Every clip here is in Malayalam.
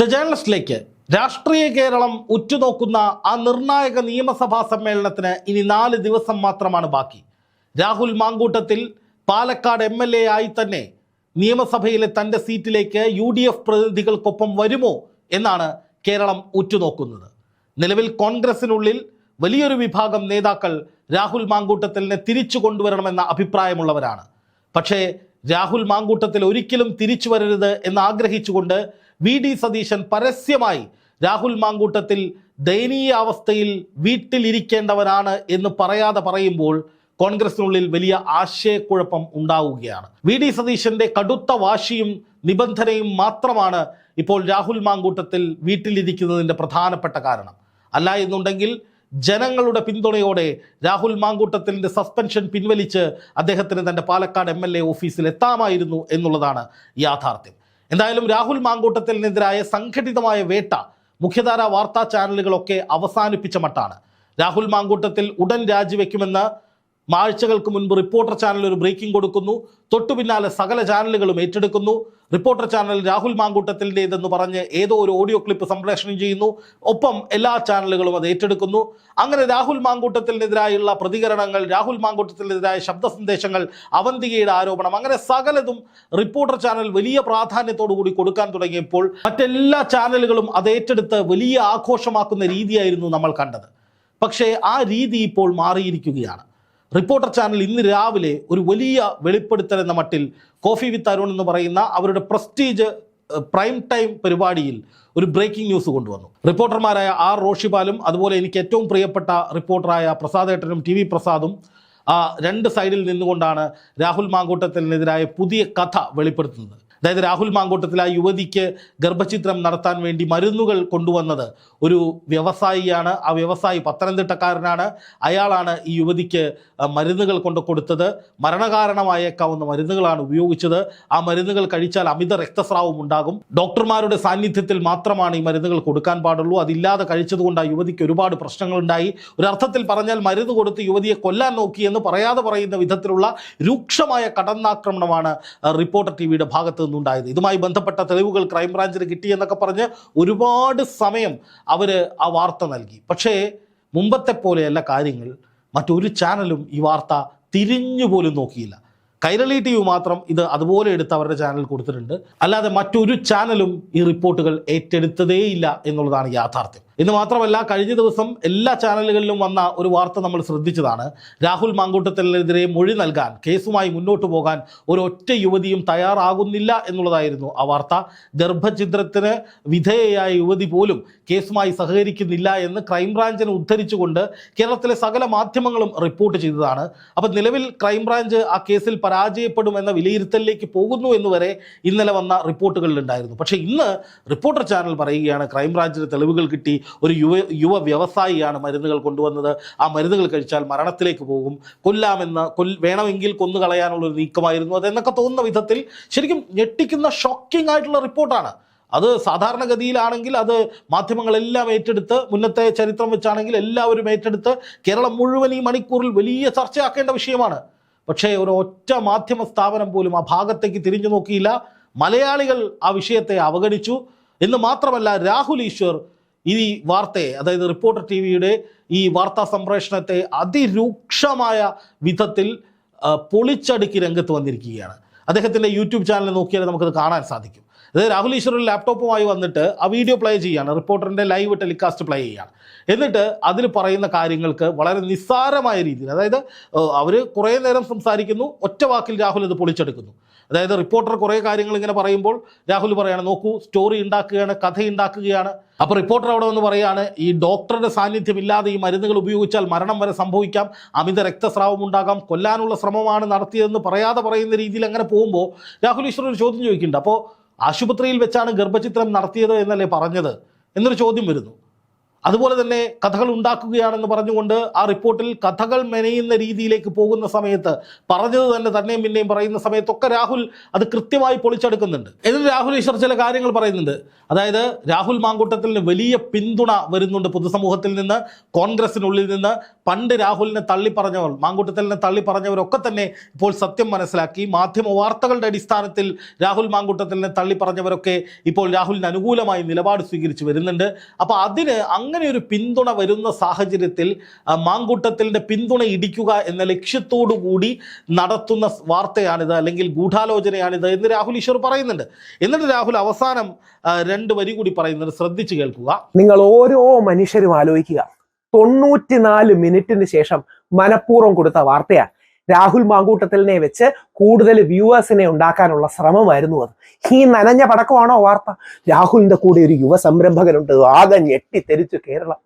ദ ജേണലിസ്റ്റിലേക്ക് രാഷ്ട്രീയ കേരളം ഉറ്റുനോക്കുന്ന ആ നിർണായക നിയമസഭാ സമ്മേളനത്തിന് ഇനി നാല് ദിവസം മാത്രമാണ് ബാക്കി. രാഹുൽ മാങ്കൂട്ടത്തിൽ പാലക്കാട് എം ആയി തന്നെ നിയമസഭയിലെ തന്റെ സീറ്റിലേക്ക് യു ഡി എഫ് പ്രതിനിധികൾക്കൊപ്പം വരുമോ എന്നാണ് കേരളം ഉറ്റുനോക്കുന്നത്. നിലവിൽ കോൺഗ്രസിനുള്ളിൽ വലിയൊരു വിഭാഗം നേതാക്കൾ രാഹുൽ മാങ്കൂട്ടത്തിലിനെ തിരിച്ചു കൊണ്ടുവരണമെന്ന അഭിപ്രായമുള്ളവരാണ്. പക്ഷേ രാഹുൽ മാങ്കൂട്ടത്തിൽ ഒരിക്കലും തിരിച്ചു വരരുത് എന്ന് ആഗ്രഹിച്ചുകൊണ്ട് വി ഡി സതീശൻ പരസ്യമായി രാഹുൽ മാങ്കൂട്ടത്തിൽ ദയനീയ അവസ്ഥയിൽ വീട്ടിലിരിക്കേണ്ടവനാണ് എന്ന് പറയാതെ പറയുമ്പോൾ കോൺഗ്രസിനുള്ളിൽ വലിയ ആശയക്കുഴപ്പം ഉണ്ടാവുകയാണ്. വി ഡി സതീശന്റെ കടുത്ത വാശിയും നിബന്ധനയും മാത്രമാണ് ഇപ്പോൾ രാഹുൽ മാങ്കൂട്ടത്തിൽ വീട്ടിലിരിക്കുന്നതിന്റെ പ്രധാനപ്പെട്ട കാരണം. അല്ല എന്നുണ്ടെങ്കിൽ ജനങ്ങളുടെ പിന്തുണയോടെ രാഹുൽ മാങ്കൂട്ടത്തിന്റെ സസ്പെൻഷൻ പിൻവലിച്ച് അദ്ദേഹത്തിന് തന്റെ പാലക്കാട് എ ഓഫീസിൽ എത്താമായിരുന്നു എന്നുള്ളതാണ് യാഥാർത്ഥ്യം. എന്തായാലും രാഹുൽ മാങ്കൂട്ടത്തിനെതിരായ സംഘടിതമായ വേട്ട മുഖ്യധാര വാർത്താ ചാനലുകളൊക്കെ അവസാനിപ്പിച്ച മട്ടാണ്. രാഹുൽ മാങ്കൂട്ടത്തിൽ ഉടൻ രാജിവെക്കുമെന്ന് ആഴ്ചകൾക്ക് മുൻപ് റിപ്പോർട്ടർ ചാനൽ ഒരു ബ്രേക്കിംഗ് കൊടുക്കുന്നു. തൊട്ടു പിന്നാലെ സകല ചാനലുകളും ഏറ്റെടുക്കുന്നു. റിപ്പോർട്ടർ ചാനൽ രാഹുൽ മാങ്കൂട്ടത്തിന്റെതെന്ന് പറഞ്ഞ് ഏതോ ഒരു ഓഡിയോ ക്ലിപ്പ് സംപ്രേഷണം ചെയ്യുന്നു. ഒപ്പം എല്ലാ ചാനലുകളും അത് ഏറ്റെടുക്കുന്നു. അങ്ങനെ രാഹുൽ മാങ്കൂട്ടത്തിനെതിരായുള്ള പ്രതികരണങ്ങൾ രാഹുൽ മാങ്കൂട്ടത്തിനെതിരായ ശബ്ദ സന്ദേശങ്ങൾ അവന്തികയുടെ ആരോപണം അങ്ങനെ സകലതും റിപ്പോർട്ടർ ചാനൽ വലിയ പ്രാധാന്യത്തോടു കൂടി കൊടുക്കാൻ തുടങ്ങിയപ്പോൾ മറ്റെല്ലാ ചാനലുകളും അത് ഏറ്റെടുത്ത് വലിയ ആഘോഷമാക്കുന്ന രീതിയായിരുന്നു നമ്മൾ കണ്ടത്. പക്ഷേ ആ രീതി ഇപ്പോൾ മാറിയിരിക്കുകയാണ്. റിപ്പോർട്ടർ ചാനൽ ഇന്ന് രാവിലെ ഒരു വലിയ വെളിപ്പെടുത്തൽ എന്ന മട്ടിൽ കോഫി വിത്ത് അരുൺ എന്ന് പറയുന്ന അവരുടെ പ്രസ്റ്റീജ് പ്രൈം ടൈം പരിപാടിയിൽ ഒരു ബ്രേക്കിംഗ് ന്യൂസ് കൊണ്ടുവന്നു. റിപ്പോർട്ടർമാരായ ആർ റോഷിപാലും അതുപോലെ എനിക്ക് ഏറ്റവും പ്രിയപ്പെട്ട റിപ്പോർട്ടറായ പ്രസാദ് ഏട്ടനും ടി വി പ്രസാദും രണ്ട് സൈഡിൽ നിന്നുകൊണ്ടാണ് രാഹുൽ മാങ്കൂട്ടത്തിനെതിരായ പുതിയ കഥ വെളിപ്പെടുത്തുന്നത്. അതായത് രാഹുൽ മാങ്കോട്ടത്തിൽ ആ യുവതിക്ക് ഗർഭചിത്രം നടത്താൻ വേണ്ടി മരുന്നുകൾ കൊണ്ടുവന്നത് ഒരു വ്യവസായിയാണ്. ആ വ്യവസായി പത്തനംതിട്ടക്കാരനാണ്. അയാളാണ് ഈ യുവതിക്ക് മരുന്നുകൾ കൊണ്ട് കൊടുത്തത്. മരണകാരണമായേക്കാവുന്ന മരുന്നുകളാണ് ഉപയോഗിച്ചത്. ആ മരുന്നുകൾ കഴിച്ചാൽ അമിത രക്തസ്രാവം ഉണ്ടാകും. ഡോക്ടർമാരുടെ സാന്നിധ്യത്തിൽ മാത്രമാണ് ഈ മരുന്നുകൾ കൊടുക്കാൻ പാടുള്ളൂ. അതില്ലാതെ കഴിച്ചതുകൊണ്ട് ആ യുവതിക്ക് ഒരുപാട് പ്രശ്നങ്ങളുണ്ടായി. ഒരർത്ഥത്തിൽ പറഞ്ഞാൽ മരുന്ന് കൊടുത്ത് യുവതിയെ കൊല്ലാൻ നോക്കി എന്ന് പറയാതെ പറയുന്ന വിധത്തിലുള്ള രൂക്ഷമായ കടന്നാക്രമണമാണ് റിപ്പോർട്ടർ ടി വിയുടെ ഭാഗത്ത് നിന്നുണ്ടായത് ഇതുമായി ബന്ധപ്പെട്ട തെളിവുകൾ ക്രൈംബ്രാഞ്ചിന് കിട്ടിയെന്നൊക്കെ പറഞ്ഞ് ഒരുപാട് സമയം അവർ ആ വാർത്ത നൽകി. പക്ഷേ മുമ്പത്തെ പോലെയല്ല കാര്യങ്ങൾ. മറ്റൊരു ചാനലും ഈ വാർത്ത തിരിഞ്ഞു പോലും നോക്കിയില്ല. കൈരളി ടി വി മാത്രം ഇത് അതുപോലെ എടുത്ത് അവരുടെ ചാനൽ കൊടുത്തിട്ടുണ്ട്. അല്ലാതെ മറ്റൊരു ചാനലും ഈ റിപ്പോർട്ടുകൾ ഏറ്റെടുത്തതേയില്ല എന്നുള്ളതാണ് യാഥാർത്ഥ്യം. എന്ന് മാത്രമല്ല കഴിഞ്ഞ ദിവസം എല്ലാ ചാനലുകളിലും വന്ന ഒരു വാർത്ത നമ്മൾ ശ്രദ്ധിച്ചതാണ്. രാഹുൽ മാങ്കൂട്ടത്തിനെതിരെ മൊഴി നൽകാൻ കേസുമായി മുന്നോട്ട് പോകാൻ ഒരൊറ്റ യുവതിയും തയ്യാറാകുന്നില്ല എന്നുള്ളതായിരുന്നു ആ വാർത്ത. ഗർഭഛിദ്രത്തിന് വിധേയയായ യുവതി പോലും കേസുമായി സഹകരിക്കുന്നില്ല എന്ന് ക്രൈംബ്രാഞ്ചിനെ ഉദ്ധരിച്ചുകൊണ്ട് കേരളത്തിലെ സകല മാധ്യമങ്ങളും റിപ്പോർട്ട് ചെയ്തതാണ്. അപ്പം നിലവിൽ ക്രൈംബ്രാഞ്ച് ആ കേസിൽ പരാജയപ്പെടുമെന്ന വിലയിരുത്തലിലേക്ക് പോകുന്നു എന്ന് വരെ ഇന്നലെ വന്ന റിപ്പോർട്ടുകളിലുണ്ടായിരുന്നു പക്ഷേ ഇന്ന് റിപ്പോർട്ടർ ചാനൽ പറയുകയാണ് ക്രൈംബ്രാഞ്ചിന് തെളിവുകൾ കിട്ടി ഒരു യുവ യുവ വ്യവസായിയാണ് മരുന്നുകൾ കൊണ്ടുവന്നത്. ആ മരുന്നുകൾ കഴിച്ചാൽ മരണത്തിലേക്ക് പോകും. കൊല്ലാമെന്ന് കൊൽ വേണമെങ്കിൽ കൊന്നുകളയാനുള്ളൊരു നീക്കമായിരുന്നു അതെന്നൊക്കെ തോന്നുന്ന വിധത്തിൽ ശരിക്കും ഞെട്ടിക്കുന്ന ഷോക്കിംഗ് ആയിട്ടുള്ള റിപ്പോർട്ടാണ്. അത് സാധാരണഗതിയിലാണെങ്കിൽ അത് മാധ്യമങ്ങളെല്ലാം ഏറ്റെടുത്ത് മുന്നത്തെ ചരിത്രം വെച്ചാണെങ്കിൽ എല്ലാവരും ഏറ്റെടുത്ത് കേരളം മുഴുവൻ ഈ മണിക്കൂറിൽ വലിയ ചർച്ചയാക്കേണ്ട വിഷയമാണ്. പക്ഷേ ഒരു ഒറ്റ മാധ്യമ സ്ഥാപനം പോലും ആ ഭാഗത്തേക്ക് തിരിഞ്ഞു നോക്കിയില്ല. മലയാളികൾ ആ വിഷയത്തെ അവഗണിച്ചു. എന്ന് മാത്രമല്ല രാഹുൽ ഈശ്വർ ഈ വാർത്തയെ അതായത് റിപ്പോർട്ടർ ടി വിയുടെ ഈ വാർത്താ സംപ്രേഷണത്തെ അതിരൂക്ഷമായ വിധത്തിൽ പൊളിച്ചടുക്കി രംഗത്ത് വന്നിരിക്കുകയാണ്. അദ്ദേഹത്തിന്റെ യൂട്യൂബ് ചാനൽ നോക്കിയാൽ നമുക്കത് കാണാൻ സാധിക്കും. അതായത് രാഹുൽ ഈശ്വർ ലാപ്ടോപ്പുമായി വന്നിട്ട് ആ വീഡിയോ പ്ലേ ചെയ്യുകയാണ് റിപ്പോർട്ടറിന്റെ ലൈവ് ടെലികാസ്റ്റ് പ്ലേ ചെയ്യുകയാണ് എന്നിട്ട് അതിൽ പറയുന്ന കാര്യങ്ങൾക്ക് വളരെ നിസ്സാരമായ രീതിയിൽ അതായത് അവർ കുറേ നേരം സംസാരിക്കുന്നു ഒറ്റ വാക്കിൽ രാഹുൽ ഇത് പൊളിച്ചെടുക്കുന്നു. അതായത് റിപ്പോർട്ടർ കുറേ കാര്യങ്ങൾ ഇങ്ങനെ പറയുമ്പോൾ രാഹുൽ പറയാണ് നോക്കൂ സ്റ്റോറി ഉണ്ടാക്കുകയാണ് കഥ ഉണ്ടാക്കുകയാണ്. അപ്പോൾ റിപ്പോർട്ടർ അവിടെ വന്ന് പറയുകയാണ് ഈ ഡോക്ടറുടെ സാന്നിധ്യമില്ലാതെ ഈ മരുന്നുകൾ ഉപയോഗിച്ചാൽ മരണം വരെ സംഭവിക്കാം. അമിത രക്തസ്രാവം ഉണ്ടാകാം. കൊല്ലാനുള്ള ശ്രമമാണ് നടത്തിയതെന്ന് പറയാതെ പറയുന്ന രീതിയിൽ അങ്ങനെ പോകുമ്പോൾ രാഹുൽ ഈശ്വർ ഒരു ചോദ്യം ചോദിക്കുന്നുണ്ട്. അപ്പോൾ ആശുപത്രിയിൽ വെച്ചാണ് ഗർഭചിത്രം നടത്തിയത് എന്നല്ലേ പറഞ്ഞത്? എന്നൊരു ചോദ്യം വരുന്നു. അതുപോലെ തന്നെ കഥകൾ ഉണ്ടാക്കുകയാണെന്ന് പറഞ്ഞുകൊണ്ട് ആ റിപ്പോർട്ടിൽ കഥകൾ മെനയുന്ന രീതിയിലേക്ക് പോകുന്ന സമയത്ത് പറഞ്ഞത് തന്നെ തന്നെയും പിന്നെയും പറയുന്ന സമയത്തൊക്കെ രാഹുൽ അത് കൃത്യമായി പൊളിച്ചെടുക്കുന്നുണ്ട്. എന്നിട്ട് രാഹുൽ ഈശ്വർ ചില കാര്യങ്ങൾ പറയുന്നുണ്ട്. അതായത് രാഹുൽ മാങ്കൂട്ടത്തിന് വലിയ പിന്തുണ വരുന്നുണ്ട് പൊതുസമൂഹത്തിൽ നിന്ന് കോൺഗ്രസിനുള്ളിൽ നിന്ന്. പണ്ട് രാഹുലിനെ തള്ളി പറഞ്ഞവർ മാങ്കൂട്ടത്തിലിനെ തള്ളി പറഞ്ഞവരൊക്കെ തന്നെ ഇപ്പോൾ സത്യം മനസ്സിലാക്കി. മാധ്യമ വാർത്തകളുടെ അടിസ്ഥാനത്തിൽ രാഹുൽ മാങ്കൂട്ടത്തിലിനെ തള്ളി പറഞ്ഞവരൊക്കെ ഇപ്പോൾ രാഹുലിന് അനുകൂലമായി നിലപാട് സ്വീകരിച്ചു വരുന്നുണ്ട്. അപ്പോൾ അതിന് അങ്ങനെ ഒരു പിന്തുണ വരുന്ന സാഹചര്യത്തിൽ മാങ്കൂട്ടത്തിന്റെ പിന്തുണ ഇടിക്കുക എന്ന ലക്ഷ്യത്തോടു കൂടി നടത്തുന്ന വാർത്തയാണിത് അല്ലെങ്കിൽ ഗൂഢാലോചനയാണിത് എന്ന് രാഹുൽ ഈശ്വർ പറയുന്നുണ്ട്. എന്നിട്ട് രാഹുൽ അവസാനം രണ്ട് വരി കൂടി പറയുന്നത് ശ്രദ്ധിച്ചു കേൾക്കുക. നിങ്ങൾ ഓരോ മനുഷ്യരും ആലോചിക്കുക. തൊണ്ണൂറ്റിനാല് മിനിറ്റിന് ശേഷം മനഃപൂർവം കൊടുത്ത വാർത്തയാ രാഹുൽ മാങ്കൂട്ടത്തിലിനെ വെച്ച് കൂടുതൽ വ്യൂവേഴ്സിനെ ഉണ്ടാക്കാനുള്ള ശ്രമമായിരുന്നു അത്. ഈ നനഞ്ഞ പടക്കമാണോ വാർത്ത? രാഹുലിന്റെ കൂടെ ഒരു യുവ സംരംഭകനുണ്ട്. ആകെ ഞെട്ടിത്തെരിച്ചു കേരളം.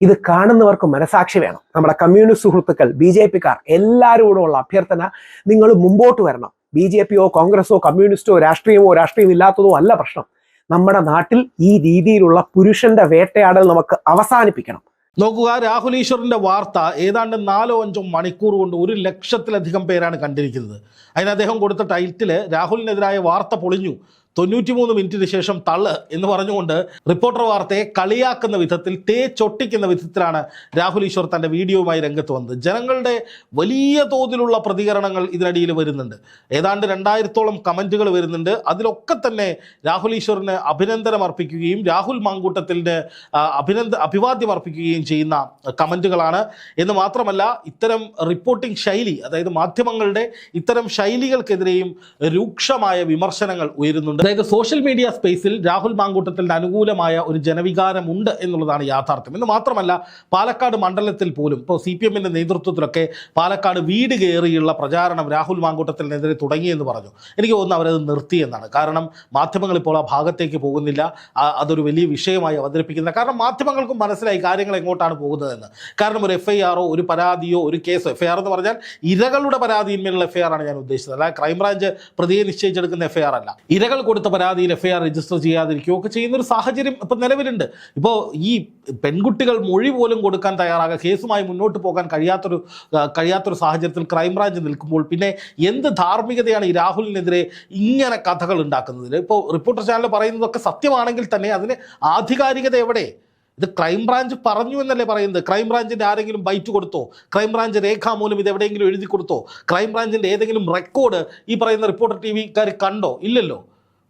ഇത് കാണുന്നവർക്ക് മനസാക്ഷി വേണം. നമ്മുടെ കമ്മ്യൂണിസ്റ്റ് സുഹൃത്തുക്കൾ ബി ജെ പിക്കാർ എല്ലാവരോടുമുള്ള അഭ്യർത്ഥന നിങ്ങൾ മുമ്പോട്ട് വരണം. ബി ജെ പിയോ കോൺഗ്രസോ കമ്മ്യൂണിസ്റ്റോ രാഷ്ട്രീയമോ രാഷ്ട്രീയം ഇല്ലാത്തതോ അല്ല പ്രശ്നം. നമ്മുടെ നാട്ടിൽ ഈ രീതിയിലുള്ള പുരുഷന്റെ വേട്ടയാടൽ നമുക്ക് അവസാനിപ്പിക്കണം. നോക്കുക രാഹുൽ ഈശ്വറിന്റെ വാർത്ത ഏതാണ്ട് നാലോ അഞ്ചോ മണിക്കൂർ കൊണ്ട് ഒരു ലക്ഷത്തിലധികം പേരാണ് കണ്ടിരിക്കുന്നത്. അതിന് അദ്ദേഹം കൊടുത്ത ടൈറ്റിൽ രാഹുലിനെതിരായ വാർത്ത പൊളിഞ്ഞു. തൊണ്ണൂറ്റിമൂന്ന് മിനിറ്റിന് ശേഷം തള്ള് എന്ന് പറഞ്ഞുകൊണ്ട് റിപ്പോർട്ടർ വാർത്തയെ കളിയാക്കുന്ന വിധത്തിൽ തേച്ചൊട്ടിക്കുന്ന വിധത്തിലാണ് രാഹുൽ ഈശ്വർ തന്റെ വീഡിയോയുമായി രംഗത്ത് വന്നത്. ജനങ്ങളുടെ വലിയ തോതിലുള്ള പ്രതികരണങ്ങൾ ഇതിനിടയിൽ വരുന്നുണ്ട്. ഏതാണ്ട് രണ്ടായിരത്തോളം കമന്റുകൾ വരുന്നുണ്ട്. അതിലൊക്കെ തന്നെ രാഹുൽ ഈശ്വറിന് അഭിനന്ദനം അർപ്പിക്കുകയും രാഹുൽ മാങ്കൂട്ടത്തിന്റെ അഭിനന്ദ അഭിവാദ്യം അർപ്പിക്കുകയും ചെയ്യുന്ന കമന്റുകളാണ്. എന്ന് മാത്രമല്ല ഇത്തരം റിപ്പോർട്ടിംഗ് ശൈലി അതായത് മാധ്യമങ്ങളുടെ ഇത്തരം ശൈലികൾക്കെതിരെയും രൂക്ഷമായ വിമർശനങ്ങൾ ഉയരുന്നുണ്ട്. അതായത് സോഷ്യൽ മീഡിയ സ്പേസിൽ രാഹുൽ മാങ്കൂട്ടത്തിന്റെ അനുകൂലമായ ഒരു ജനവികാരമുണ്ട് എന്നുള്ളതാണ് യാഥാർത്ഥ്യം. എന്ന് മാത്രമല്ല പാലക്കാട് മണ്ഡലത്തിൽ പോലും ഇപ്പോൾ സി പി എമ്മിന്റെ നേതൃത്വത്തിലൊക്കെ പാലക്കാട് വീട് കയറിയുള്ള പ്രചാരണം രാഹുൽ മാങ്കൂട്ടത്തിനെതിരെ തുടങ്ങിയെന്ന് പറഞ്ഞു. എനിക്ക് തോന്നുന്നു അവരത് നിർത്തിയെന്നാണ്. കാരണം മാധ്യമങ്ങൾ ഇപ്പോൾ ആ ഭാഗത്തേക്ക് പോകുന്നില്ല. അതൊരു വലിയ വിഷയമായി അവതരിപ്പിക്കുന്നത് കാരണം മാധ്യമങ്ങൾക്കും മനസ്സിലായി കാര്യങ്ങൾ എങ്ങോട്ടാണ് പോകുന്നതെന്ന്. കാരണം ഒരു എഫ് ഐ ആറോ ഒരു പരാതിയോ ഒരു കേസോ എഫ് ഐ ആർ എന്ന് പറഞ്ഞാൽ ഇരകളുടെ പരാതിയിന്മേലുള്ള എഫ് ഐ ആണ് ഞാൻ ഉദ്ദേശിച്ചത്. അല്ല ക്രൈംബ്രാഞ്ച് പ്രതിയെ നിശ്ചയിച്ചെടുക്കുന്ന എഫ് ഐ ആർ അല്ല. ഇരകൾ കൊടുത്ത പരാതിയിൽ എഫ് രജിസ്റ്റർ ചെയ്യാതിരിക്കുകയോ ഒക്കെ ചെയ്യുന്ന ഒരു സാഹചര്യം ഇപ്പം നിലവിലുണ്ട്. ഇപ്പോൾ ഈ പെൺകുട്ടികൾ മൊഴി പോലും കൊടുക്കാൻ തയ്യാറാകുക കേസുമായി മുന്നോട്ട് പോകാൻ കഴിയാത്തൊരു കഴിയാത്തൊരു സാഹചര്യത്തിൽ ക്രൈംബ്രാഞ്ച് നിൽക്കുമ്പോൾ പിന്നെ എന്ത് ധാർമ്മികതയാണ് ഈ രാഹുലിനെതിരെ ഇങ്ങനെ കഥകൾ ഉണ്ടാക്കുന്നതിൽ? ഇപ്പോൾ റിപ്പോർട്ടർ ചാനൽ പറയുന്നതൊക്കെ സത്യമാണെങ്കിൽ തന്നെ അതിന് ആധികാരികത എവിടെ? ഇത് ക്രൈംബ്രാഞ്ച് പറഞ്ഞു എന്നല്ലേ പറയുന്നത്? ക്രൈംബ്രാഞ്ചിന്റെ ആരെങ്കിലും ബൈറ്റ് കൊടുത്തോ? ക്രൈംബ്രാഞ്ച് രേഖാമൂലം ഇത് എവിടെയെങ്കിലും എഴുതി കൊടുത്തോ? ക്രൈംബ്രാഞ്ചിന്റെ ഏതെങ്കിലും റെക്കോർഡ് ഈ പറയുന്ന റിപ്പോർട്ടർ ടി വിക്കാർ കണ്ടോ? ഇല്ലല്ലോ.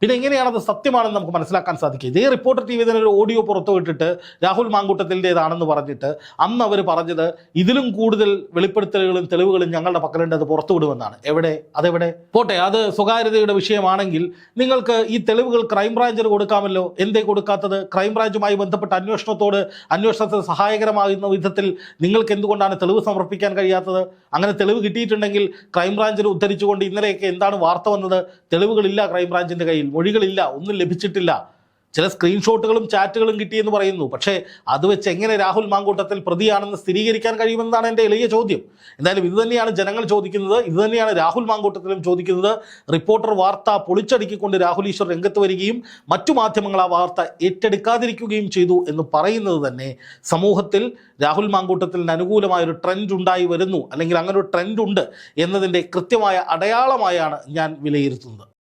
പിന്നെ എങ്ങനെയാണത് സത്യമാണെന്ന് നമുക്ക് മനസ്സിലാക്കാൻ സാധിക്കും. ഇതേ റിപ്പോർട്ടർ ടി വി ഒരു ഓഡിയോ പുറത്തുവിട്ടിട്ട് രാഹുൽ മാങ്കൂട്ടത്തിന്റെതാണെന്ന് പറഞ്ഞിട്ട് അന്ന് അവർ പറഞ്ഞത് ഇതിലും കൂടുതൽ വെളിപ്പെടുത്തലുകളും തെളിവുകളും ഞങ്ങളുടെ പക്കലുണ്ട് അത് പുറത്തുവിടുമെന്നാണ് എവിടെ? അതെവിടെ? പോട്ടെ അത് സ്വകാര്യതയുടെ വിഷയമാണെങ്കിൽ നിങ്ങൾക്ക് ഈ തെളിവുകൾ ക്രൈംബ്രാഞ്ചിന് കൊടുക്കാമല്ലോ. എന്തേ കൊടുക്കാത്തത്? ക്രൈംബ്രാഞ്ചുമായി ബന്ധപ്പെട്ട അന്വേഷണത്തോട് അന്വേഷണത്തിന് സഹായകരമാകുന്ന വിധത്തിൽ നിങ്ങൾക്ക് എന്തുകൊണ്ടാണ് തെളിവ് സമർപ്പിക്കാൻ കഴിയാത്തത്? അങ്ങനെ തെളിവ് കിട്ടിയിട്ടുണ്ടെങ്കിൽ ക്രൈംബ്രാഞ്ചിന് ഉദ്ധരിച്ചുകൊണ്ട് ഇന്നലെയൊക്കെ എന്താണ് വാർത്ത വന്നത്? തെളിവുകളില്ല ക്രൈംബ്രാഞ്ചിന്റെ കയ്യിൽ. മൊഴികളില്ല ഒന്നും ലഭിച്ചിട്ടില്ല. ചില സ്ക്രീൻഷോട്ടുകളും ചാറ്റുകളും കിട്ടിയെന്ന് പറയുന്നു. പക്ഷേ അത് വെച്ച് എങ്ങനെ രാഹുൽ മാങ്കൂട്ടത്തിൽ പ്രതിയാണെന്ന് സ്ഥിരീകരിക്കാൻ കഴിയുമെന്നാണ് എന്റെ എളിയ ചോദ്യം. എന്തായാലും ഇത് തന്നെയാണ് ജനങ്ങൾ ചോദിക്കുന്നത്. ഇത് തന്നെയാണ് രാഹുൽ മാങ്കൂട്ടത്തിലും ചോദിക്കുന്നത്. റിപ്പോർട്ടർ വാർത്ത പൊളിച്ചടുക്കിക്കൊണ്ട് രാഹുൽ ഈശ്വർ രംഗത്ത് വരികയും മറ്റു മാധ്യമങ്ങൾ ആ വാർത്ത ഏറ്റെടുക്കാതിരിക്കുകയും ചെയ്തു എന്ന് പറയുന്നത് തന്നെ സമൂഹത്തിൽ രാഹുൽ മാങ്കൂട്ടത്തിന് അനുകൂലമായ ഒരു ട്രെൻഡ് ഉണ്ടായി വരുന്നു. അല്ലെങ്കിൽ അങ്ങനെ ഒരു ട്രെൻഡ് ഉണ്ട് എന്നതിന്റെ കൃത്യമായ അടയാളമായാണ് ഞാൻ വിലയിരുത്തുന്നത്.